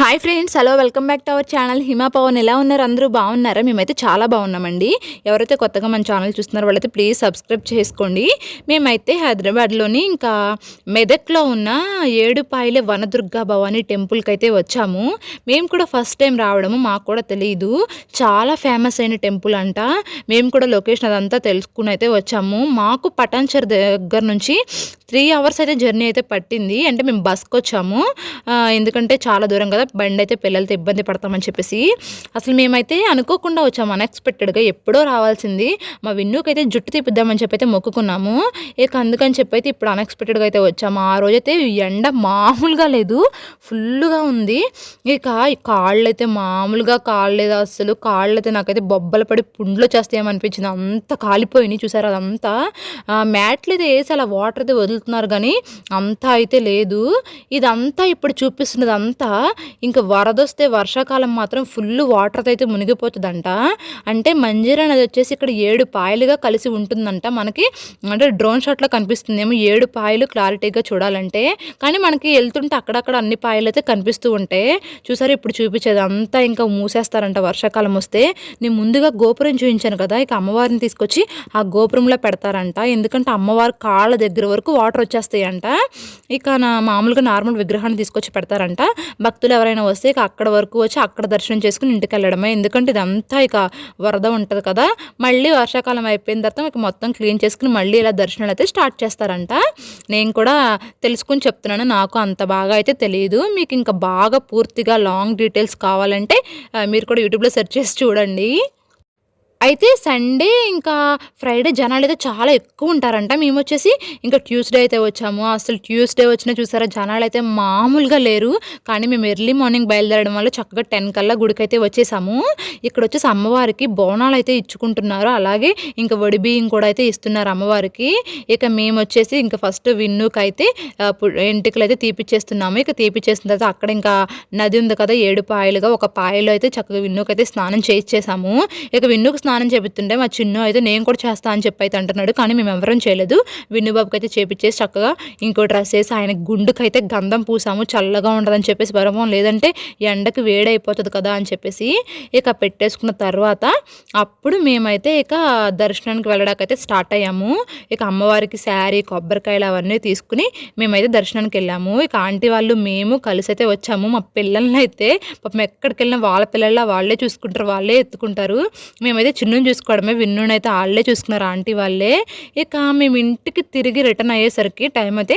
Hi friends hello welcome back to our channel. Hima Pavan ఎలా ఉన్నారు? అందరూ బాగున్నారా? మేమైతే చాలా బాగున్నామండి. ఎవరైతే కొత్తగా మన ఛానల్ చూస్తున్నారో వాళ్ళైతే ప్లీజ్ సబ్స్క్రైబ్ చేసుకోండి. మేమైతే హైదరాబాద్లోని ఇంకా మెదక్లో ఉన్న ఏడుపాయలే వనదుర్గా భవానీ టెంపుల్కి అయితే వచ్చాము. మేము కూడా ఫస్ట్ టైం రావడము మాకు కూడా తెలియదు చాలా ఫేమస్ అయిన టెంపుల్ అంట. మేము కూడా లొకేషన్ అదంతా తెలుసుకుని అయితే వచ్చాము. మాకు పటాన్చర్ దగ్గర నుంచి త్రీ అవర్స్ అయితే జర్నీ అయితే పట్టింది. అంటే మేము బస్కి వచ్చాము ఎందుకంటే చాలా దూరం కదా బండి అయితే పిల్లలతో ఇబ్బంది పడతామని చెప్పేసి అసలు మేమైతే అనుకోకుండా వచ్చాము అన్ఎక్స్పెక్టెడ్గా ఎప్పుడో రావాల్సింది. మా విన్నుకైతే జుట్టు తీపిద్దామని చెప్పి అయితే మొక్కుకున్నాము. ఇక అందుకని చెప్పి అయితే ఇప్పుడు అన్ఎక్స్పెక్టెడ్గా అయితే వచ్చాము. ఆ రోజైతే ఎండ మామూలుగా లేదు ఫుల్గా ఉంది. ఇక కాళ్ళు అయితే మామూలుగా కాళ్ళు లేదు అసలు కాళ్ళు అయితే నాకైతే బొబ్బలు పడి పుండ్లు చేస్తాయేమనిపించింది. అంత కాలిపోయినాయి చూసారు అదంతా. మ్యాట్లు అయితే వేసి అలా వాటర్ అయితే వదులుతున్నారు కానీ అంతా అయితే లేదు. ఇదంతా ఇప్పుడు చూపిస్తున్నది అంతా ఇంకా వరదొస్తే వర్షాకాలం మాత్రం ఫుల్ వాటర్ అయితే మునిగిపోతుందంట. అంటే మంజీరా నది వచ్చేసి ఇక్కడ ఏడు పాయలుగా కలిసి ఉంటుందంట. మనకి అంటే డ్రోన్ షాట్లో కనిపిస్తుంది ఏమో ఏడు పాయలు క్లారిటీగా చూడాలంటే. కానీ మనకి వెళ్తుంటే అక్కడక్కడ అన్ని పాయలు అయితే కనిపిస్తూ ఉంటాయి చూసారు ఇప్పుడు చూపించేది అంతా ఇంకా మూసేస్తారంట వర్షాకాలం వస్తే. నేను ముందుగా గోపురం చూపించాను కదా ఇక అమ్మవారిని తీసుకొచ్చి ఆ గోపురంలో పెడతారంట. ఎందుకంటే అమ్మవారి కాళ్ళ దగ్గర వరకు వాటర్ వచ్చేస్తాయంట. ఇక నా మామూలుగా నార్మల్ విగ్రహాన్ని తీసుకొచ్చి పెడతారంట. భక్తులు ఎవరైనా వస్తే ఇక అక్కడ వరకు వచ్చి అక్కడ దర్శనం చేసుకుని ఇంటికి వెళ్ళడమే ఎందుకంటే ఇదంతా ఇక వరద ఉంటుంది కదా. మళ్ళీ వర్షాకాలం అయిపోయిన తర్వాత ఇక మొత్తం క్లీన్ చేసుకుని మళ్ళీ ఇలా దర్శనాలు అయితే స్టార్ట్ చేస్తారంట. నేను కూడా తెలుసుకుని చెప్తున్నాను. నాకు అంత బాగా అయితే తెలియదు మీకు ఇంకా బాగా పూర్తిగా లాంగ్ డీటెయిల్స్ కావాలంటే మీరు కూడా యూట్యూబ్లో సెర్చ్ చేసి చూడండి. అయితే సండే ఇంకా ఫ్రైడే జనాలు అయితే చాలా ఎక్కువ ఉంటారంట. మేము వచ్చేసి ఇంకా ట్యూస్డే అయితే వచ్చాము. అసలు ట్యూస్డే వచ్చినా చూసారా జనాలు అయితే మామూలుగా లేరు. కానీ మేము ఎర్లీ మార్నింగ్ బయలుదేరడం వల్ల చక్కగా టెన్ కల్లా గుడికి అయితే వచ్చేసాము. ఇక్కడ వచ్చేసి అమ్మవారికి బోనాలు అయితే ఇచ్చుకుంటున్నారు. అలాగే ఇంకా వడి బియ్యం కూడా అయితే ఇస్తున్నారు అమ్మవారికి. ఇక మేము వచ్చేసి ఇంకా ఫస్ట్ విన్నుకి అయితే ఎంటికలు అయితే తీపిచ్చేస్తున్నాము. ఇక తీపిచ్చేసిన తర్వాత అక్కడ ఇంకా నది ఉంది కదా ఏడు పాయలుగా ఒక పాయలో అయితే చక్కగా విన్నుకి అయితే స్నానం చేయించేసాము ఇక విన్నుకు స్నానం చేపిస్తుంటే మా చిన్ను అయితే నేను కూడా చేస్తా అని చెప్పి అయితే అంటున్నాడు. కానీ మేము ఎవరం చేయలేదు. విన్నుబాబుకి అయితే చేపించేసి చక్కగా ఇంకో డ్రెస్ వేసి ఆయన గుండుకైతే గంధం పూసాము. చల్లగా ఉండదని చెప్పేసి పరమం లేదంటే ఎండకి వేడైపోతుంది కదా అని చెప్పేసి ఇక పెట్టేసుకున్న తర్వాత అప్పుడు మేమైతే ఇక దర్శనానికి వెళ్ళడానికైతే స్టార్ట్ అయ్యాము. ఇక అమ్మవారికి శారీ కొబ్బరికాయలు అవన్నీ తీసుకుని మేమైతే దర్శనానికి వెళ్ళాము. ఇక ఆంటీ వాళ్ళు మేము కలిసి అయితే వచ్చాము. మా పిల్లల్ని అయితే పాపం ఎక్కడికి వెళ్ళినా వాళ్ళ పిల్లల వాళ్ళే చూసుకుంటారు వాళ్ళే ఎత్తుకుంటారు. మేమైతే చిన్నుని చూసుకోవడమే విన్నుని అయితే వాళ్ళే చూసుకున్నారు ఆంటీ వాళ్ళే. ఇక మేము ఇంటికి తిరిగి రిటర్న్ అయ్యేసరికి టైం అయితే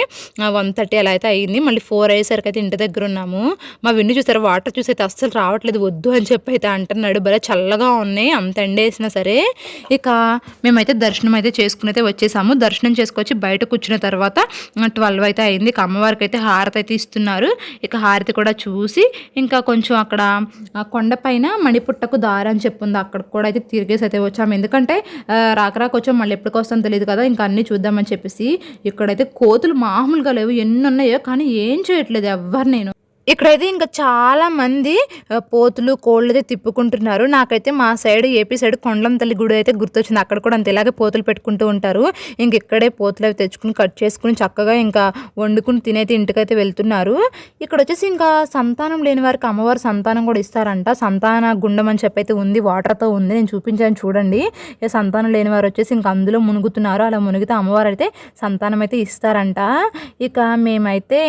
వన్ థర్టీ అలా అయితే అయ్యింది మళ్ళీ ఫోర్ అయ్యేసరికి అయితే ఇంటి దగ్గర ఉన్నాము. మా విన్ను చూసారు వాటర్ చూసి అయితే అస్సలు రావట్లేదు వద్దు అని చెప్పి అయితే అంటున్నాడు. భలే చల్లగా ఉన్నాయి అంత ఎండేసినా సరే. ఇక మేమైతే దర్శనం అయితే చేసుకుని అయితే వచ్చేసాము. దర్శనం చేసుకొచ్చి బయట కూర్చున్న తర్వాత ట్వెల్వ్ అయితే అయింది. ఇక అమ్మవారికి అయితే హారతి అయితే ఇస్తున్నారు. ఇక హారతి కూడా చూసి ఇంకా కొంచెం అక్కడ కొండపైన మణిపుట్టకు దారి అని చెప్పుంది అక్కడ కూడా అయితే తిరిగి ప్లేస్ అయితే వచ్చాము. ఎందుకంటే రాక రాక వచ్చాం మళ్ళీ ఎప్పటికి వస్తాం తెలియదు కదా. ఇంకా అన్నీ చూద్దామని చెప్పేసి ఇక్కడైతే కోతులు మామూలుగా లేవు. ఎన్ని ఉన్నాయో కానీ ఏం చేయట్లేదు ఎవ్వరు నేను. ఇక్కడైతే ఇంకా చాలా మంది పోతులు కోళ్ళు అయితే తిప్పుకుంటున్నారు. నాకైతే మా సైడ్ ఏపీ సైడ్ కొండలం తల్లి గుడి అయితే గుర్తొచ్చింది. అక్కడ కూడా అంత ఇలాగే పోతులు పెట్టుకుంటూ ఉంటారు. ఇంక ఇక్కడే పోతులు అవి తెచ్చుకుని కట్ చేసుకుని చక్కగా ఇంకా వండుకుని తినైతే ఇంటికైతే వెళ్తున్నారు. ఇక్కడ వచ్చేసి ఇంకా సంతానం లేని వారికి అమ్మవారు సంతానం కూడా ఇస్తారంట. సంతాన గుండం అని చెప్పి అయితే ఉంది వాటర్తో ఉంది. నేను చూపించాను చూడండి. సంతానం లేని వారు వచ్చేసి ఇంకా అందులో మునుగుతున్నారు. అలా మునిగితే అమ్మవారు అయితే సంతానం అయితే ఇస్తారంట. ఇక మేమైతే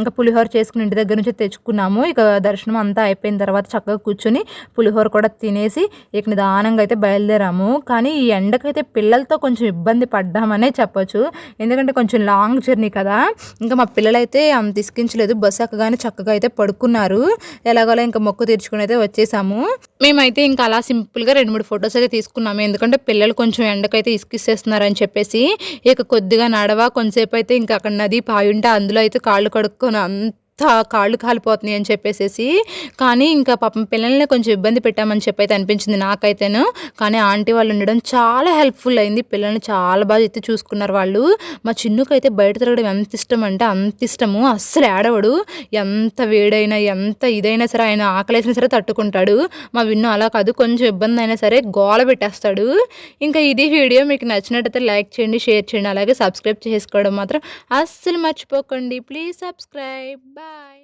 ఇంకా పులిహోర చేసుకుని ఇంటి దగ్గర నుంచి తెచ్చుకున్నాము. ఇక దర్శనం అంతా అయిపోయిన తర్వాత చక్కగా కూర్చుని పులిహోర కూడా తినేసి ఇక నిదానంగా అయితే బయలుదేరాము. కానీ ఈ ఎండకైతే పిల్లలతో కొంచెం ఇబ్బంది పడ్డామనే చెప్పొచ్చు. ఎందుకంటే కొంచెం లాంగ్ జర్నీ కదా. ఇంకా మా పిల్లలైతే అంత ఇసుకించలేదు. బస్సు ఎక్కగానే చక్కగా అయితే పడుకున్నారు. ఎలాగోలా ఇంకా మొక్కు తీర్చుకుని అయితే వచ్చేసాము. మేమైతే ఇంకా అలా సింపుల్గా రెండు మూడు ఫొటోస్ అయితే తీసుకున్నాము. ఎందుకంటే పిల్లలు కొంచెం ఎండకైతే ఇసుకిస్తేస్తున్నారని చెప్పేసి ఇక కొద్దిగా నడవ కొంతసేపు అయితే ఇంకా అక్కడ నది పాయుంటే అందులో అయితే కాళ్ళు కడుక్కొని అంత కాళ్ళు కాలిపోతున్నాయి అని చెప్పేసి కానీ ఇంకా పాపం పిల్లల్ని కొంచెం ఇబ్బంది పెట్టామని చెప్పి అయితే అనిపించింది నాకైతేను. కానీ ఆంటీ వాళ్ళు ఉండడం చాలా హెల్ప్ఫుల్ అయింది. పిల్లల్ని చాలా బాగా ఎత్తి చూసుకున్నారు వాళ్ళు. మా చిన్నుకైతే బయట తిరగడం ఎంత ఇష్టం అంటే అంత ఇష్టము. అస్సలు ఏడవడు. ఎంత వేడైనా ఎంత ఇదైనా సరే ఆయన ఆకలేసినా సరే తట్టుకుంటాడు. మా విన్ను అలా కాదు. కొంచెం ఇబ్బంది అయినా సరే గోల పెట్టేస్తాడు. ఇంకా ఇది వీడియో మీకు నచ్చినట్టయితే లైక్ చేయండి షేర్ చేయండి. అలాగే సబ్స్క్రైబ్ చేసుకోవడం మాత్రం అస్సలు మర్చిపోకండి. Please subscribe. Bye Bye.